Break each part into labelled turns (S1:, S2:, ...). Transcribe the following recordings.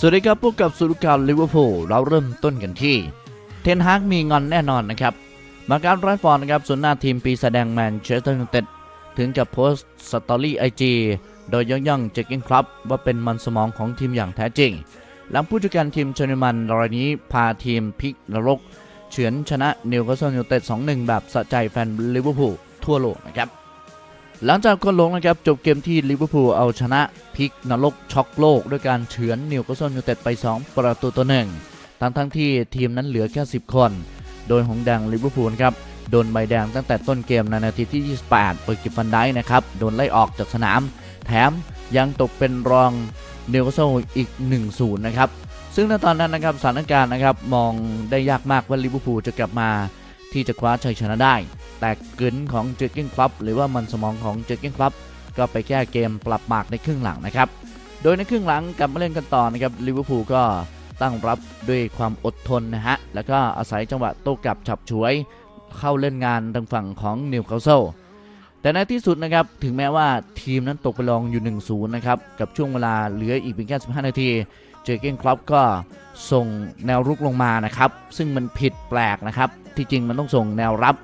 S1: สวัสดีครับพบกับสุรุการลิเวอร์พูลเราเริ่มต้นกันที่ เทนฮากมีงอนแน่นอนนะครับ มาการไรฟอร์นะครับส่วนหน้าทีมปีแสดงแมนเชสเตอร์ยูไนเต็ดถึงกับโพสต์สตอรี่ไอจีโดยย่องๆเจคกิ้งครับว่าเป็นมันสมองของทีมอย่างแท้จริง หลังผู้จัดการทีมเชอร์มันรายนี้พาทีมพลิกนรก เฉือนชนะนิวคาสเซิลยูไนเต็ด2-1 แบบสะใจแฟนลิเวอร์พูลทั่วโลกนะครับ หลังจากคนลงนะครับจบเกมที่ลิเวอร์พูลเอาชนะพลิกนรกช็อกโลก ด้วยการเฉือนนิวคาสเซิลยูเต็ดไป 2 ประตูต่อหนึ่งทั้งทั้งที่ทีมนั้นเหลือแค่ 10 คน โดยหงแดงลิเวอร์พูลครับโดนใบแดงตั้งแต่ต้นเกมในนาทีที่ 28เปิดกิฟฟันได้นะครับโดนไล่ออกจากสนาม แถมยังตกเป็นรองนิวคาสเซิลอีก 1-0 นะครับ ซึ่งในตอนนั้นนะครับสถานการณ์นะครับมองได้ยากมากว่าลิเวอร์พูลจะกลับมาที่จะคว้าชัยชนะได้ แต่กึนของเจอร์เก้นคลับหรือว่ามันสมองของเจอร์เก้นคลับก็ไปแก้เกมปรับหมากในครึ่งหลังนะครับโดยในครึ่งหลังกลับมาเล่นกันต่อนะครับลิเวอร์พูลก็ตั้งรับด้วยความอดทนนะฮะแล้วก็อาศัยจังหวะโต้กลับฉับฉวย เข้าเล่นงานทางฝั่งของนิวคาสเซิลแต่ในที่สุดนะครับถึงแม้ว่าทีมนั้นตกไปรองอยู่ 1-0 นะครับกับช่วงเวลาเหลืออีกเพียงแค่ 15 นาที เจอเก้นคลับก็ส่งแนวรุกลงมานะครับ ซึ่งมันผิดแปลกนะครับ ที่จริงมันต้องส่งแนวรับ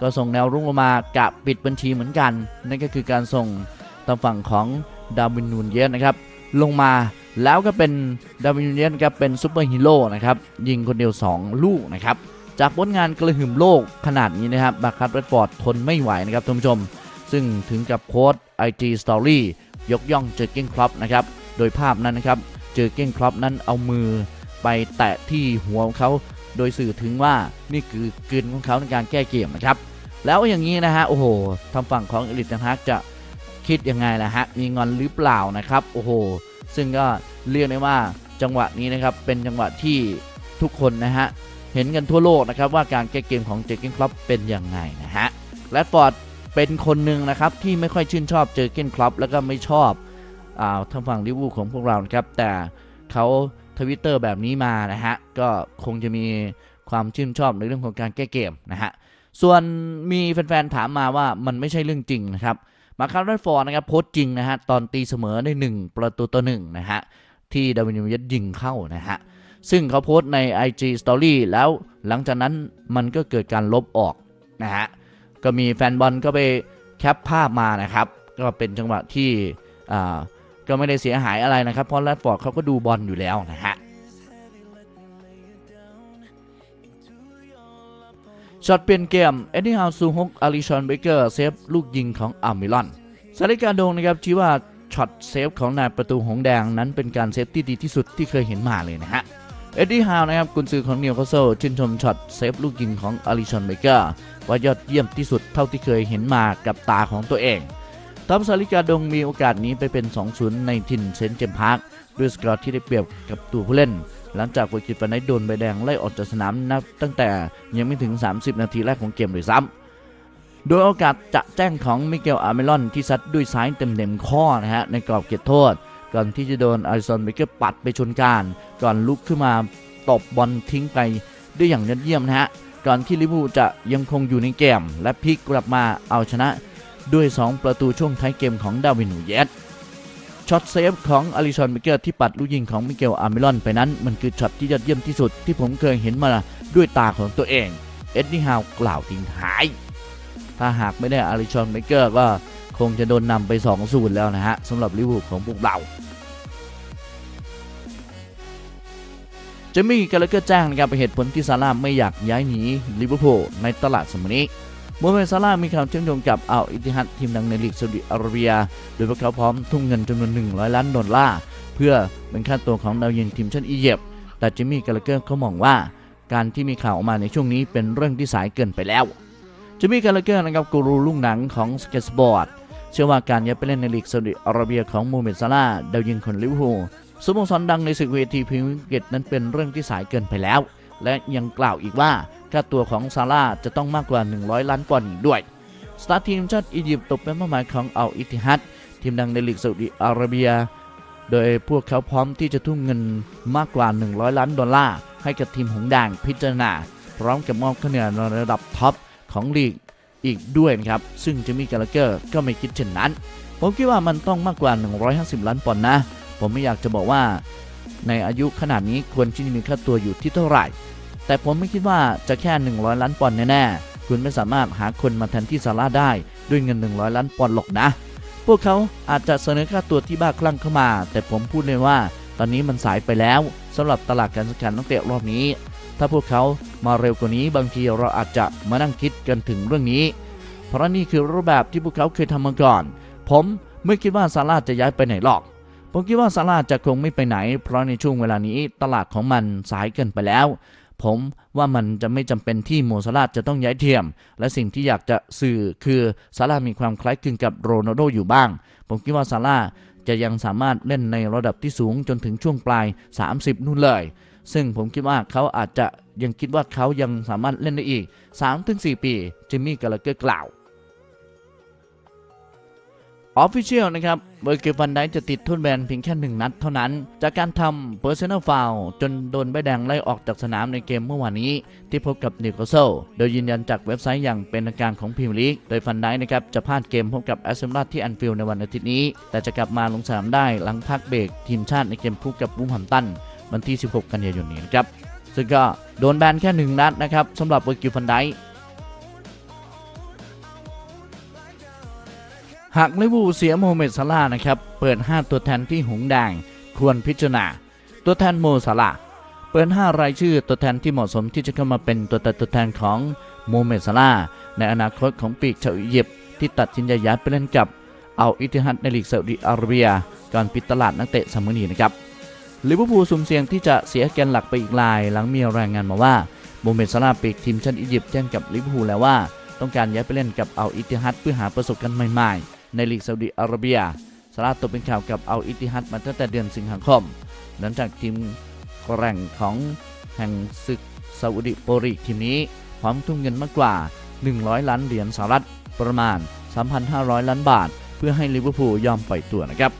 S1: ก็ส่งแนวรุกลงมากะปิดบัญชีเหมือนกัน นั่นก็คือการส่งทางฝั่งของดาวินนูนเยสนะครับ ลงมาแล้วก็เป็นดาวินนูนเยสครับเป็นซูเปอร์ฮีโร่นะครับ ยิงคนเดียว 2 ลูกนะครับ จากผลงานกระหึ่มโลกขนาดนี้นะครับบาคัตเรดฟอร์ดทนไม่ไหวนะครับท่านผู้ชม ซึ่งถึงกับโค้ด IG Story ยกย่องเจอร์เก้นคลับนะครับ โดยภาพนั้นนะครับ เจอร์เก้นคลับนั้นเอามือไปแตะที่หัวของเขา โดยสื่อถึงว่านี่คือกลืนของเขาในการแก้เกมนะครับ แล้วอย่างนี้นะฮะโอ้โหทางฝั่งของเอลิทนะฮะจะคิดยังไงล่ะฮะมีงอนหรือเปล่านะครับโอ้โหซึ่งก็เรียกได้ว่าจังหวะนี้นะครับเป็นจังหวะที่ทุกคนนะฮะเห็นกันทั่วโลกนะครับว่าการแก้เกมของเจเกนคลับเป็นยังไงนะฮะแรดฟอร์ดเป็นคนหนึ่งนะครับที่ไม่ค่อยชื่นชอบเจอเกนคลับแล้วก็ไม่ชอบอาทางฝั่งลิเวอร์พูลของพวกเรานะครับแต่เขาทวิตเตอร์แบบนี้มานะฮะก็คงจะมีความชื่นชอบในเรื่องของการแก้เกมนะฮะ ส่วนมีแฟนๆถามมาว่ามันไม่ใช่เรื่องจริงนะครับ มาคาร์แรดฟอร์ดนะครับโพสต์จริงนะฮะตอนตีเสมอได้ 1 ประตูต่อหนึ่งนะฮะที่ดาวินยูเยสยิงเข้านะฮะซึ่งเขาโพสต์ใน IG Story แล้วหลังจากนั้นมันก็เกิดการลบออกนะฮะก็มีแฟนบอลก็ไปแคปภาพมานะครับ ก็เป็นจังหวะที่อ่าก็ไม่ได้เสียหายอะไรนะครับ เพราะแรดฟอร์ดเขาก็ดูบอลอยู่แล้วนะฮะ ช็อตเปลี่ยนเกม เอ็ดดี้ฮาวซูฮกอาริชอนเบเกอร์เซฟลูกยิงของอาร์มิลอนสาริการโดงนะครับชี้ว่าช็อตเซฟของนายประตูหงแดงนั้นเป็นการเซฟที่ดีที่สุดที่เคยเห็นมาเลยนะฮะ เอ็ดดี้ฮาวนะครับกุนซือของนิวคาสเซิลชื่นชมช็อตเซฟลูกยิงของอาริชอนเบเกอร์ว่ายอดเยี่ยมที่สุดเท่าที่เคยเห็นมากับตาของตัวเองทัพสาริกาดงมีโอกาสนี้ไปเป็น 2-0 ในถิ่นเซนต์เจมส์พาร์คด้วยสกอร์ที่ได้เปรียบกับตัวผู้เล่น หลังจากวิกิตปันไดโดนใบแดงไล่ออกจากสนามนับตั้งแต่ยังไม่ถึง 30 นาทีแรกของเกมเลยซ้ำโดยโอกาสจะแจ้งของมิเกลอาร์เมลอนที่ซัดด้วยซ้ายเต็มๆข้อนะฮะในกรอบเขตโทษ ก่อนที่จะโดนอาริสันเบเกอร์ปัดไปชนการ ก่อนลุกขึ้นมาตบบอลทิ้งไปได้อย่างยอดเยี่ยมนะฮะก่อนที่ลิเวอร์พูจะยังคงอยู่ในเกม และพลิกกลับมาเอาชนะด้วย 2 ประตูช่วงท้ายเกมของดาวินนูเยส ช็อตเซฟของอลิชอนเบเกอร์ที่ปัดลูกยิงของมิเกลอาร์เมลอนไปนั้น มันคือช็อตที่ยอดเยี่ยมที่สุดที่ผมเคยเห็นมาด้วยตาของตัวเอง เอ็ดดี้ฮาวกล่าวทิ้งท้าย ถ้าหากไม่ได้อาริชอนเบเกอร์ก็คงจะโดนนำไป2-0แล้วนะฮะสำหรับลิเวอร์พูลของพวกเราจะมีกาลเกอร์แจ้งนะครับเหตุผลที่ซาร่าไม่อยากย้ายหนีลิเวอร์พูลในตลาดสมัยนี้ โมเมนซาร่ามีข่าวเชื่อมโยงกับอัลอิติฮัดทีมดังในลีกซาอุดิอาระเบีย โดยพวกเขาพร้อมทุ่มเงินจำนวน 100 ล้านดอลลาร์เพื่อเป็นค่าตัวของดาวยิงทีมชาติอียิปต์แต่จิมมี่กาลเกอร์เขามองว่า การที่มีข่าวออกมาในช่วงนี้เป็นเรื่องที่สายเกินไปแล้วจิมมี่กาลเกอร์นะครับกูรูลุ่งหนังของสเก็ตบอร์ดเชื่อว่าการย้ายไปเล่นในลีกซาอุดิอาระเบียของโมเมนซาร่าดาวยิงคนลิเวอร์พูลสโมสรดังในศึกเวทีพรีเมียร์ลีกนั้นเป็นเรื่องที่สายเกินไปแล้ว และยังกล่าวอีกว่าค่าตัวของซาร่าจะต้องมากกว่า 100 ล้านปอนด์อีกด้วยสตาร์ทีมชาติอียิปต์ตกเป็นเป้าหมายของอัลอิติฮัดทีมดังในลีกซาอุดิอาระเบีย โดยพวกเขาพร้อมที่จะทุ่มเงินมากกว่า 100 ล้านดอลลาร์ให้กับทีมหงส์แดงพิจารณา พร้อมกับมอบคะแนนในระดับท็อปของลีกอีกด้วยนะครับ ซึ่งจะมีกาลเกอร์ก็ไม่คิดเช่นนั้น ผมคิดว่ามันต้องมากกว่า 150 ล้านปอนด์นะ ผมไม่อยากจะบอกว่า ในอายุขนาดนี้ควรที่จะมีค่าตัวอยู่ที่เท่าไหร่ แต่ผมไม่คิดว่าจะแค่ 100 ล้านปอนด์แน่ๆ คุณไม่สามารถหาคนมาแทนที่ซาร่าได้ด้วยเงิน 100 ล้านปอนด์หรอกนะ พวกเขาอาจจะเสนอค่าตัวที่บ้าคลั่งเข้ามา แต่ผมพูดเลยว่า ตอนนี้มันสายไปแล้วสำหรับตลาดการซื้อขายนักเตะรอบนี้ ถ้าพวกเขามาเร็วกว่านี้บางทีเราอาจจะมานั่งคิดกันถึงเรื่องนี้ เพราะนี่คือรูปแบบที่พวกเขาเคยทำมาก่อน ผมไม่คิดว่าซาร่าจะย้ายไปไหนหรอก ผมคิดว่าซาร่าจะคงไม่ไปไหน เพราะในช่วงเวลานี้ตลาดของมันสายเกินไปแล้ว ผมว่ามันจะไม่จำเป็นที่โมซาร่าจะต้องย้ายเทียม และสิ่งที่อยากจะสื่อคือซาร่ามีความคล้ายคลึงกับโรนัลโดอยู่บ้าง ผมคิดว่าซาร่าจะยังสามารถเล่นในระดับที่สูงจนถึงช่วงปลาย 30 นู่นเลย ซึ่งผมคิดว่าเขาอาจจะยังคิดว่าเขายังสามารถเล่นได้อีก 3-4 ปีจิมมี่กาลเกอร์กล่าว ออฟฟิเชียลนะครับเบอร์เกอร์ฟันไดจะติดทุนแบนเพียงแค่หนึ่งนัดเท่านั้น จากการทำ Personal Foul จนโดนใบแดงไล่ออกจากสนามในเกมเมื่อวานนี้ ที่พบกับนิวคาสเซิลโดยยืนยันจากเว็บไซต์อย่างเป็นทางการของพรีเมียร์ลีก โดยฟันไดนะครับจะพลาดเกมพบกับแอสเซมลาที่แอนฟิลด์ในวันอาทิตย์นี้ แต่จะกลับมาลงสนามได้หลังพักเบรกทีมชาติในเกมคู่กับบูมฮัมตันวันที่ 16 กันยายนนี้นะครับซึ่งก็โดนแบนแค่หนึ่งนัดนะครับสำหรับเบอร์เกอร์ฟันได หากลิเวอร์พูลเสียโมเม็ดซาลานะครับ เปิด 5 ตัวแทนที่หงแดงควรพิจารณา ตัวแทนโมซาลาเปิด 5 รายชื่อตัวแทนที่เหมาะสมที่จะเข้ามาเป็นตัวแต่ตัวแทนของโมเม็ดซาลาในอนาคตของปีกชาวอียิปต์ที่ตัดสินใจย้ายไปเล่นกับเอาอิติฮัดในลีกซาอุดิอาระเบียก่อนปิดตลาดนักเตะซัมเมนีนะครับลิเวอร์พูลสุ่มเสี่ยงที่จะเสียแกนหลักไปอีกราย หลังมีรายงานมาว่าโมเม็ดซาลาปีกทีมชาติอียิปต์แจ้งกับลิเวอร์พูลแล้วว่า ต้องการย้ายไปเล่นกับเอาอิติฮัดเพื่อหาประสบการณ์ใหม่ๆ ในลีกซาอุดิอาระเบียซาลาห์ตกเป็นข่าวกับเอาอิติฮัดมาตั้งแต่เดือนสิงหาคม หลังจากทีมแร่งของแห่งศึกซาอุดิโปรีทีมนี้พร้อมทุ่มเงินมากกว่า 100 ล้านเหรียญสหรัฐประมาณ 3,500 ล้านบาท เพื่อให้ลิเวอร์พูลยอมปล่อยตัวนะครับ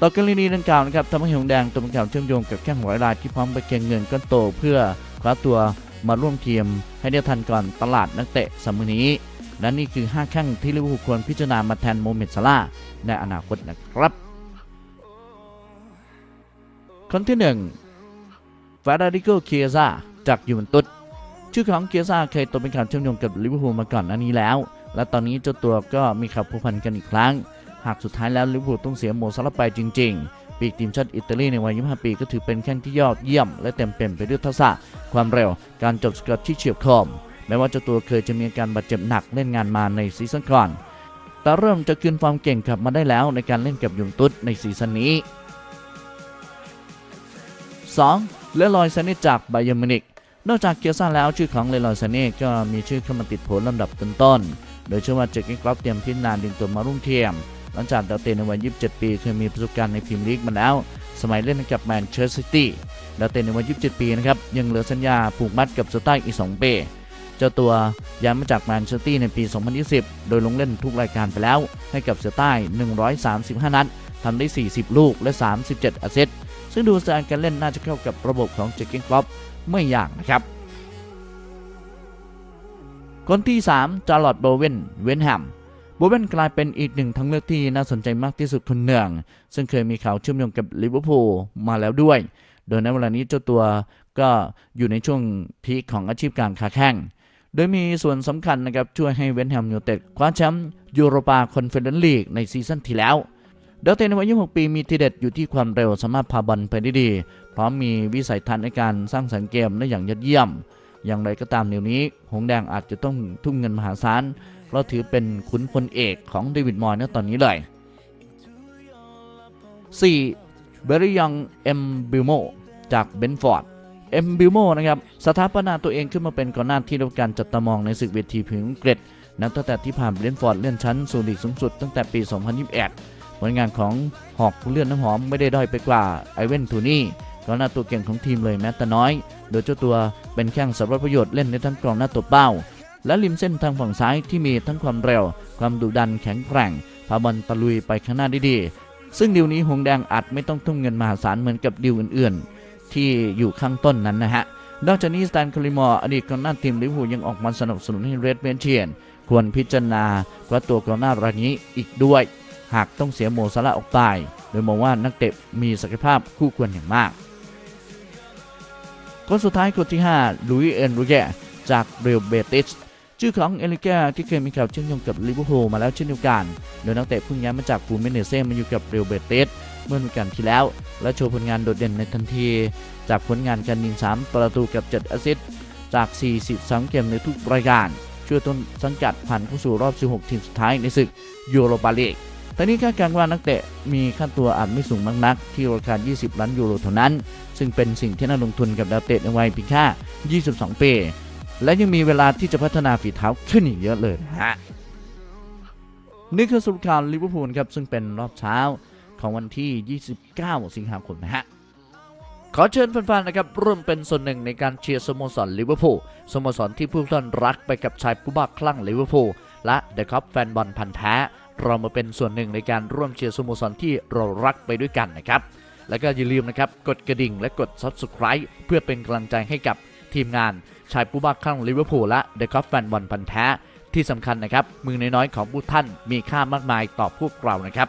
S1: ต่อกรณีดังกล่าวนะครับทำให้หงแดงตัวเป็นข่าวเชื่อมโยงกับแข้งหลายรายที่พร้อมไปเก็งเงินก้อนโตเพื่อคว้าตัวมาร่วมทีมให้ได้ทันก่อนตลาดนักเตะสมัยนี้ และนี่คือ 5 แข้งที่ลิเวอร์พูลควรพิจารณามาแทนโมเมดซาลาในอนาคตนะครับ คนที่1ฟาดาริโกเคียซาจากยูเวนตุสชื่อของเคียซาเคยตกเป็นข่าวเชื่อมโยงกับลิเวอร์พูลมาก่อนหน้านี้แล้ว และตอนนี้เจ้าตัวก็มีข่าวผูกพันกันอีกครั้ง หากสุดท้ายแล้วลิเวอร์พูลต้องเสียโมซาลาไปจริง ๆ ปีกทีมชาติอิตาลีในวัย 25 ปีก็ถือเป็นแข้งที่ยอดเยี่ยม และเต็มเปี่ยมไปด้วยทักษะความเร็ว การจบสกัดที่เฉียบคม แม้ว่าเจ้าตัวเคยจะมีอาการบาดเจ็บหนักเล่นงานมาในซีซั่นก่อน แต่เริ่มจะคืนความเก่งกลับมาได้แล้วในการเล่นกับยุงตุสในซีซั่นนี้ 2. เลลอยซาเน่จากไบเยอร์มินิกนอกจากเกียร์ซ่าแล้วชื่อของเลลอยซาเน่ก็มีชื่อเข้ามาติดโผลลำดับต้นๆ โดยเชื่อว่าเจคกี้กรอบเตรียมพิจารณาดึงตัวมารุ่งเทียม หลังจากดาวเตะในวัย 27 ปีเคยมีประสบการณ์ในพรีเมียร์ลีกมาแล้ว สมัยเล่นกับแมนเชสเตอร์ซิตี้ดาวเตะในวัย 27 ปีนะครับยังเหลือสัญญาผูกมัดกับสไตล์อีก 2 ปี เจ้าตัวย้ายมาจากแมนเชสเตอร์ในปี 2020 โดยลงเล่นทุกรายการไปแล้ว ให้กับเสือใต้ 135 นัดทำได้ 40 ลูกและ 37แอสซิสต์ซึ่งดูสไตล์การเล่นน่าจะเข้ากับระบบของเจคกี้กรอบไม่ยากนะครับ คนที่ 3 จาร์ลอตโบเวน เวนแฮมโบเวนกลายเป็นอีกหนึ่งทางเลือกที่น่าสนใจมากที่สุดคนหนึ่งซึ่งเคยมีข่าวเชื่อมโยงกับลิเวอร์พูลมาแล้วด้วย โดยในเวลานี้เจ้าตัวก็อยู่ในช่วงพีคของอาชีพการค้าแข่ง โดยมีส่วนสำคัญนะครับช่วยให้เวนแฮมยูเต็ดคว้าแชมป์ยูโรปาคอนเฟอเรนลีกในซีซั่นที่แล้วดาวเตนวัย26 ปีมีทีเด็ดอยู่ที่ความเร็วสามารถพาบอลไปได้ดี พร้อมมีวิสัยทัศน์ในการสร้างสรรค์เกมได้อย่างยอดเยี่ยม อย่างไรก็ตามเดี๋ยวนี้ หงแดงอาจจะต้องทุ่มเงินมหาศาลเพราะถือเป็นขุนพลเอกของเดวิดมอยน์ในตอนนี้เลย 4. เบริยองเอ็มบิโมจากเบนฟอร์ด เอ็มบิลโมนะครับสถาปนาตัวเองขึ้นมาเป็นกองหน้าที่รับการจับตามองในศึกเวทีพิมพ์อังกฤษนับตั้งแต่ที่ผ่านเบนฟอร์ดเลื่อนชั้นสู่ลีกสูงสุดตั้งแต่ปี 2021 ผลงานของหอกผู้เลื่อนน้ำหอมไม่ได้ด้อยไปกว่าไอเวนทูนี่กองหน้าตัวเก่งของทีมเลยแม้แต่น้อย โดยเจ้าตัวเป็นแข้งสำหรับประโยชน์เล่นในทั้งกองหน้าตัวเป้า และริมเส้นทางฝั่งซ้ายที่มีทั้งความเร็ว ความดุดันแข็งแกร่ง พาบอลตะลุยไปข้างหน้าได้ดี ซึ่งดิวนี้หงแดงอาจไม่ต้องทุ่มเงินมหาศาลเหมือนกับดิวอื่นๆ ที่อยู่ข้างต้นนั้นนะฮะ นอกจากนี้สแตนคาริมอร์อดีตกองหน้าทีมลิเวอร์พูลยังออกมาสนับสนุนให้เรดเวนเชียนควรพิจารณาว่าตัวกองหน้ารายนี้อีกด้วย หากต้องเสียโมซาลาออกไป โดยมองว่านักเตะมีศักยภาพคู่ควรอย่างมากคนสุดท้ายคนที่ 5 ลุยเอ็นรูเกจากเรอัลเบติสชื่อของเอลิก้าที่เคยมีข่าวเชื่อมโยงกับลิเวอร์พูลมาแล้วเช่นเดียวกัน โดยนักเตะเพิ่งย้ายมาจากฟูเมเนเซ่มาอยู่กับเรอัลเบติส เมื่อฤดูกาลที่แล้ว และโชว์ผลงานโดดเด่นในทันที จากผลงานการยิง 3 ประตูกับ 7 แอสซิสต์จาก42เกมในทุกรายการช่วยต้นสังกัดผ่านเข้าสู่รอบ 16 ทีมสุดท้ายในศึกยูโรปาลีกแต่นี้คาดการณ์ว่านักเตะมีค่าตัวอาจไม่สูงมากนัก ที่ราคา 20 ล้านยูโรเท่านั้น ซึ่งเป็นสิ่งที่น่าลงทุนกับดาวเตะในวัยเพียงแค่22 ปี และยังมีเวลาที่จะพัฒนาฝีเท้าขึ้นอีกเยอะเลยนะฮะนี่คือสรุปข่าวลิเวอร์พูลครับซึ่งเป็นรอบเช้า ของวันที่ 29 สิงหาคมนะฮะขอเชิญแฟนๆนะครับร่วมเป็นส่วนหนึ่งในการเชียร์สโมสรลิเวอร์พูลสโมสรที่ผู้ท่านรักไปกับชายผู้บ้าคลั่งลิเวอร์พูลและเดอะคัพแฟนบอลพันธ์แท้ เรามาเป็นส่วนหนึ่งในการร่วมเชียร์สโมสรที่เรารักไปด้วยกันนะครับ แล้วก็อย่าลืมนะครับกดกระดิ่งและกด Subscribe เพื่อเป็นกำลังใจให้กับทีมงานชายผู้บ้าคลั่งลิเวอร์พูลและเดอะคัพแฟนบอลพันธ์แท้ ที่สำคัญนะครับมือน้อยๆของผู้ท่านมีค่ามากมายต่อพวกเรานะครับ